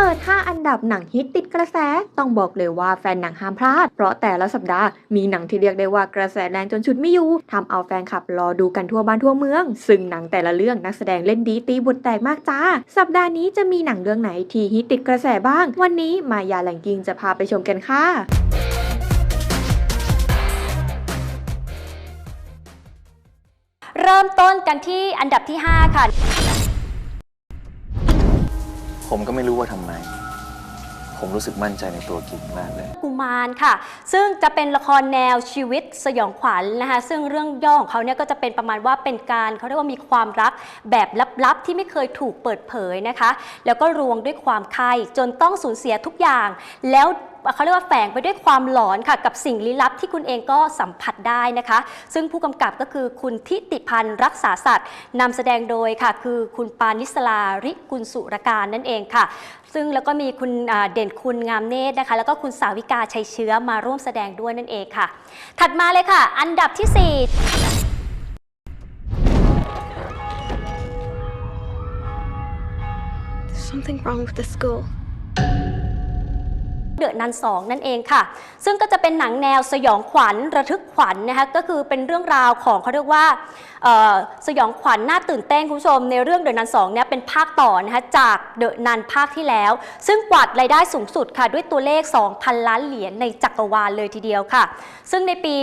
ปิด 5 อันดับหนังฮิตติดกระแส ต้องบอกเลยว่าแฟนหนังห้ามพลาด เพราะแต่ละสัปดาห์มีหนังที่เรียกได้ว่ากระแสแรงจนชุดไม่อยู่ทำเอาแฟนคลับรอดูกันทั่วบ้านทั่วเมือง ซึ่งหนังแต่ละเรื่องนักแสดงเล่นดีตีบทแตกมากจ้า สัปดาห์นี้จะมีหนังเรื่องไหนที่ฮิตติดกระแสบ้าง วันนี้มายาแหล่งกิงจะพาไปชมกันค่ะเริ่มต้นกันที่อันดับที่ 5 ค่ะ ผมก็ไม่รู้ว่าทำไม ผมรู้สึกมั่นใจในตัวกิ่งมากเลย กุมารค่ะ ซึ่งจะเป็นละครแนวชีวิตสยองขวัญนะคะ ซึ่งเรื่องย่อของเขาเนี่ยก็จะเป็นประมาณว่าเป็นการเขาเรียกว่ามีความรักแบบลับๆ ที่ไม่เคยถูกเปิดเผยนะคะ แล้วก็รวงด้วยความใคร่จนต้องสูญเสียทุกอย่าง แล้ว เขาเรียกว่าแฝงไปด้วยความหลอนค่ะกับสิ่งลี้ลับที่คุณเองก็สัมผัสได้นะคะ ซึ่งผู้กำกับก็คือคุณทิติพันธ์รักษาสัตว์นำแสดงโดยค่ะคือคุณปานิสลาริกุลสุรการนั่นเองค่ะ ซึ่งแล้วก็มีคุณเด่นคุณงามเนตรนะคะ แล้วก็คุณสาวิกาชัยเชื้อมาร่วมแสดงด้วยนั่นเองค่ะ ถัดมาเลยค่ะ อันดับที่ 4 Something wrong with the school. เดอะนันสองนั่นเองค่ะ ซึ่งก็จะเป็นหนังแนวสยองขวัญระทึกขวัญนะคะก็คือเป็นเรื่องราวของเขาเรียกว่าสยองขวัญน่าตื่นเต้นคุณผู้ชม ในเรื่องเดอะนันสองเนี่ยเป็นภาคต่อนะคะจากเดอะนันภาคที่แล้ว ซึ่งกวาดรายได้สูงสุดค่ะด้วยตัวเลข 2,000 ล้านเหรียญในจักรวาลเลยทีเดียวค่ะ ซึ่งในปี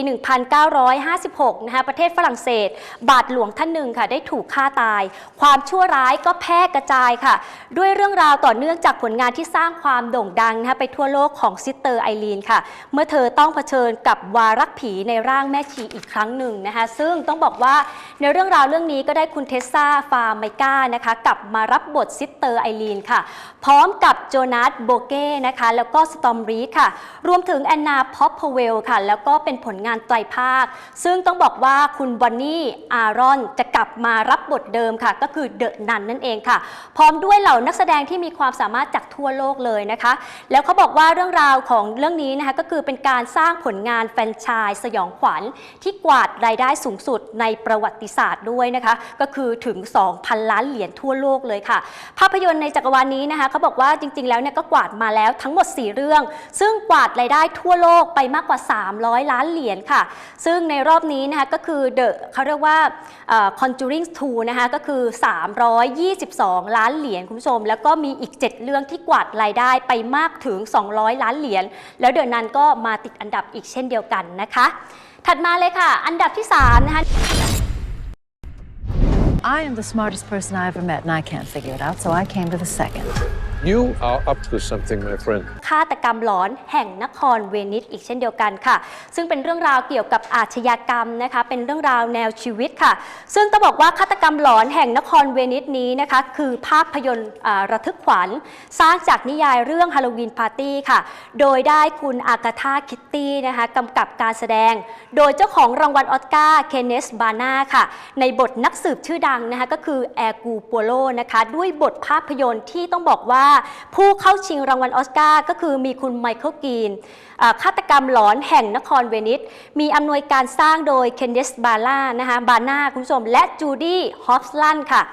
1956 นะคะประเทศฝรั่งเศส บาทหลวงท่านหนึ่งค่ะได้ถูกฆ่าตาย ความชั่วร้ายก็แพร่กระจายค่ะ ด้วยเรื่องราวต่อเนื่องจากผลงานที่สร้างความโด่งดังนะคะไปทั่วโลกของซิสเตอร์ไอรีนค่ะ เมื่อเธอต้องเผชิญกับวารักผีในร่างแม่ชีอีกครั้งหนึ่งนะคะ ซึ่งต้องบอกว่าในเรื่องราวเรื่องนี้ก็ได้คุณเทสซาฟาร์ไมกานะคะกลับมารับบทซิสเตอร์ไอรีนค่ะ พร้อมกับโจนาสโบเก้นะคะแล้วก็สตอมรีดค่ะ รวมถึงแอนนาพอปเพเวลค่ะ แล้วก็เป็นผลงานไตรภาค ซึ่งต้องบอกว่าคุณบอนนี่อารอนจะกลับมารับบทเดิมค่ะ ก็คือเดอะนันนั่นเองค่ะ พร้อมด้วยเหล่านักแสดงที่มีความสามารถจากทั่วโลกเลยนะคะ แล้วเขาบอกว่าเรื่องราวของเรื่องนี้นะคะก็คือเป็นการสร้างผลงานแฟนชส์สยองขวัญ ที่กวาดรายได้สูงสุดในประวัติศาสตร์ด้วยนะคะ ก็คือถึง 2,000 ล้านเหรียญทั่วโลกเลยค่ะ ภาพยนตร์ในจักรวาลนี้นะคะเขาบอกว่าจริง ๆ แล้วเนี่ยก็กวาดมาแล้วทั้งหมด 4 เรื่อง ซึ่งกวาดรายได้ทั่วโลกไปมากกว่า 300 ล้านเหรียญค่ะ ซึ่งในรอบนี้นะคะก็คือเดอะเขาเรียกว่าเอ่อ Conjuring 2นะคะก็คือ 322 ล้านเหรียญคุณผู้ชม แล้วก็มีอีก 7 เรื่องที่กวาดรายได้ไปมากถึง 200 100 ล้านเหรียญ แล้วเดือนนั้นก็มาติดอันดับอีกเช่นเดียวกันนะคะ ถัดมาเลยค่ะ อันดับที่ 3 นะคะ I am the smartest person I ever met, and I can't figure it out, so I came to the second. You are up to something, my friend. ฆาตกรรมหลอนแห่งนครเวนิสอีกเช่นเดียวกันค่ะ ซึ่งเป็นเรื่องราวเกี่ยวกับอาชญากรรมนะคะ เป็นเรื่องราวแนวชีวิตค่ะ ซึ่งต้องบอกว่าฆาตกรรมหลอนแห่งนครเวนิสนี้นะคะ คือภาพยนตร์ระทึกขวัญ สร้างจากนิยายเรื่องฮาโลวีนปาร์ตี้ค่ะ โดยได้คุณอากาธาคิตตี้นะคะกำกับการแสดง โดยเจ้าของรางวัลออสการ์เคนเนสบานาค่ะ ในบทนักสืบชื่อดังนะคะก็คือแอร์กูโปโลนะคะด้วยบทภาพยนตร์ที่ต้องบอกว่าผู้เข้าชิงรางวัลออสการ์ก็คือมีคุณไมเคิลกีนอ่าฆาตกรรมหลอนแห่งนครเวนิส มีอำนวยการสร้างโดยเคนเดสบาล่านะคะบาน่าคุณผู้ชม และจูดี้ฮอฟลันค่ะ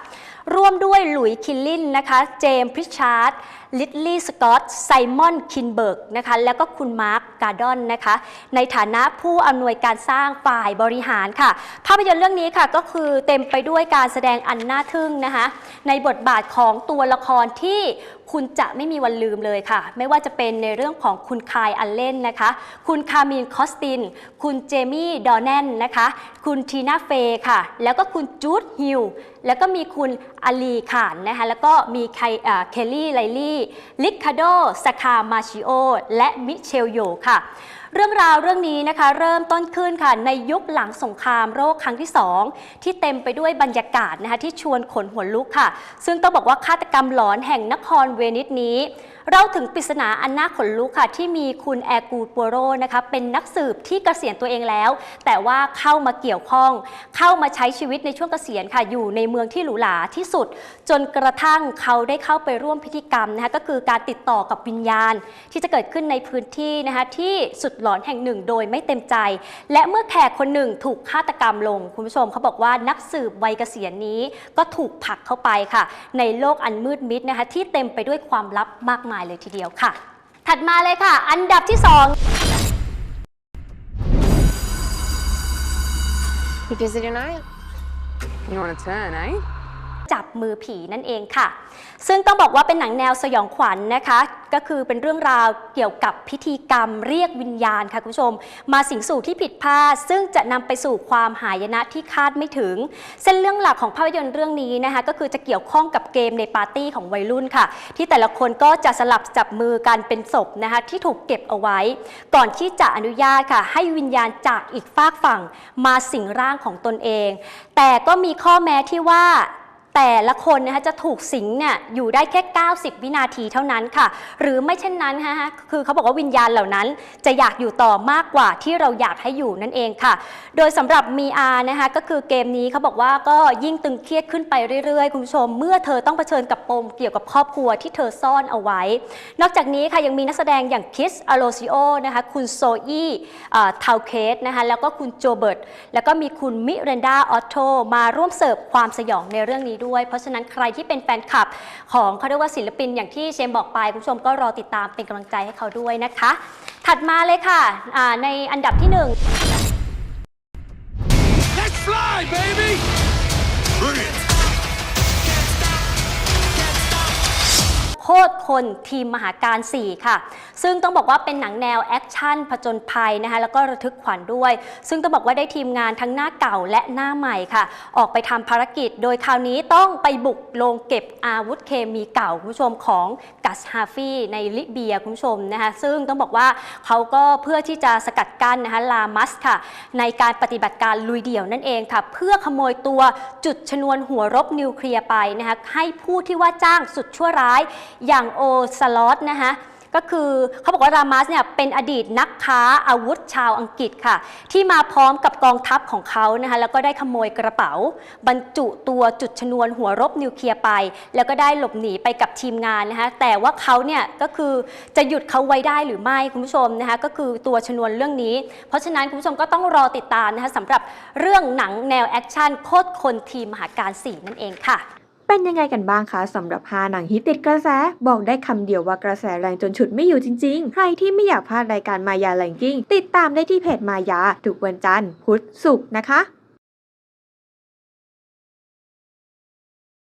ร่วมด้วยหลุยคิลลินนะคะ เจมส์พริชาร์ดลิตลี่สกอตไซมอนคินเบิร์กนะคะแล้วก็คุณมาร์คการ์ดอนนะคะในฐานะผู้อำนวยการสร้างฝ่ายบริหารค่ะ ภาพยนตร์เรื่องนี้ค่ะก็คือเต็มไปด้วยการแสดงอันน่าทึ่งนะคะในบทบาทของตัวละครที่คุณจะไม่มีวันลืมเลยค่ะ ไม่ว่าจะเป็นในเรื่องของคุณคายอันเล่นนะคะ คุณคามินคอสติน คุณเจมี่ดอนแนนนะคะ คุณทีน่าเฟย์ค่ะ แล้วก็คุณจูดฮิลแล้วก็มีคุณอาลีขานนะคะ แล้วก็มีไคอ่าเคลลี่ไลลี่ลิคาโดสคามาชิโอ และมิเชลโยค่ะ เรื่องราวเรื่องนี้นะคะ เริ่มต้นขึ้นค่ะ ในยุคหลังสงครามโรคครั้งที่ 2 ที่เต็มไปด้วยบรรยากาศนะคะที่ชวนขนหัวลุกค่ะ ซึ่งต้องบอกว่าฆาตกรรมหลอนแห่งนครเวนิสนี้เราถึงปริศนาอันน่าขนลุกค่ะ ที่มีคุณแอร์กูปัวโรนะคะเป็นนักสืบที่เกษียณตัวเองแล้ว แต่ว่าเข้ามาเกี่ยวข้อง เข้ามาใช้ชีวิตในช่วงเกษียณค่ะ อยู่ในเมืองที่หรูหราที่สุด จนกระทั่งเขาได้เข้าไปร่วมพิธีกรรมนะคะก็คือการติดต่อกับวิญญาณ ที่จะเกิดขึ้นในพื้นที่นะคะที่สุดหลอนแห่งหนึ่งโดยไม่เต็มใจ และเมื่อแขกคนหนึ่งถูกฆาตกรรมลง คุณผู้ชมเขาบอกว่านักสืบวัยเกษียณนี้ก็ถูกผลักเข้าไปค่ะ ในโลกอันมืดมิดนะคะที่เต็มไปด้วยความลับมากมายายเลยทีเดียวค่ะ ถัดมาเลยค่ะ อันดับที่ 2 You busy tonight? You want to turn, eh? จับมือผีนั่นเองค่ะ ซึ่งต้องบอกว่าเป็นหนังแนวสยองขวัญนะคะ ก็คือเป็นเรื่องราวเกี่ยวกับพิธีกรรมเรียกวิญญาณค่ะคุณผู้ชม มาสิงสู่ที่ผิดพลาด ซึ่งจะนำไปสู่ความหายนะที่คาดไม่ถึง เส้นเรื่องหลักของภาพยนตร์เรื่องนี้นะคะ ก็คือจะเกี่ยวข้องกับเกมในปาร์ตี้ของวัยรุ่นค่ะ ที่แต่ละคนก็จะสลับจับมือกันเป็นศพนะคะที่ถูกเก็บเอาไว้ ก่อนที่จะอนุญาตค่ะ ให้วิญญาณจากอีกฝากฝั่ง มาสิงร่างของตนเอง แต่ก็มีข้อแม้ที่ว่า แต่ละคนนะคะจะถูกสิงเนี่ยอยู่ได้แค่ 90 วินาทีเท่านั้นค่ะ หรือไม่เช่นนั้นนะคือเขาบอกว่าวิญญาณเหล่านั้น จะอยากอยู่ต่อมากกว่าที่เราอยากให้อยู่นั่นเองค่ะ โดยสำหรับมีอานะคะก็คือเกมนี้เขาบอกว่าก็ยิ่งตึงเครียดขึ้นไปเรื่อยๆ คุณผู้ชม เมื่อเธอต้องเผชิญกับปมเกี่ยวกับครอบครัวที่เธอซ่อนเอาไว้ นอกจากนี้ค่ะยังมีนักแสดงอย่างคิสอโลซิโอนะคะคุณโซอี้ทาวเคสนะคะแล้วก็คุณโจเบิร์ตแล้วก็มีคุณมิเรนดาออตโตมาร่วมเสิร์ฟความสยองในเรื่องนี้ด้วยเพราะฉะนั้นใครที่เป็นแฟนคลับของเขาเรียกว่าศิลปินอย่างที่เชมบอกไปคุณผู้ชมก็รอติดตามเป็นกำลังใจให้เขาด้วยนะคะ ถัดมาเลยค่ะในอันดับที่หนึ่ง Let's fly, baby! โคตรคนทีมมหาการ 4 ค่ะ ซึ่งต้องบอกว่าเป็นหนังแนวแอคชั่นผจญภัยนะคะแล้วก็ระทึกขวัญด้วย ซึ่งต้องบอกว่าได้ทีมงานทั้งหน้าเก่าและหน้าใหม่ค่ะ ออกไปทำภารกิจ โดยคราวนี้ต้องไปบุกโรงเก็บอาวุธเคมีเก่าคุณผู้ชมของกัสฮาฟีในลิเบียคุณผู้ชมนะคะซึ่งต้องบอกว่าเขาก็เพื่อที่จะสกัดกั้นนะคะลามัสค่ะ ในการปฏิบัติการลุยเดี่ยวนั่นเองค่ะ เพื่อขโมยตัวจุดชนวนหัวรบนิวเคลียร์ไปนะคะให้ผู้ที่ว่าจ้างสุดชั่วร้ายอย่างโอสลอตนะคะก็คือเขาบอกว่ารามัสเนี่ยเป็นอดีตนักค้าอาวุธชาวอังกฤษค่ะ ที่มาพร้อมกับกองทัพของเขานะคะแล้วก็ได้ขโมยกระเป๋า บรรจุตัวจุดชนวนหัวรบนิวเคลียร์ไป แล้วก็ได้หลบหนีไปกับทีมงานนะคะแต่ว่าเขาเนี่ยก็คือจะหยุดเขาไว้ได้หรือไม่คุณผู้ชมนะคะก็คือตัวชนวนเรื่องนี้ เพราะฉะนั้นคุณผู้ชมก็ต้องรอติดตามนะคะสำหรับเรื่องหนังแนวแอคชั่นโคตรคนทีมมหาการสี่นั่นเองค่ะ เป็นยังไงกันบ้างคะสำหรับ 5 หนังฮิตติดกระแส บอกได้คำเดียวว่ากระแสแรงจนฉุดไม่อยู่จริงๆ ใครที่ไม่อยากพลาดรายการมายาแรงกิ้ง ติดตามได้ที่เพจมายาทุกวันจันทร์พุธศุกร์นะคะ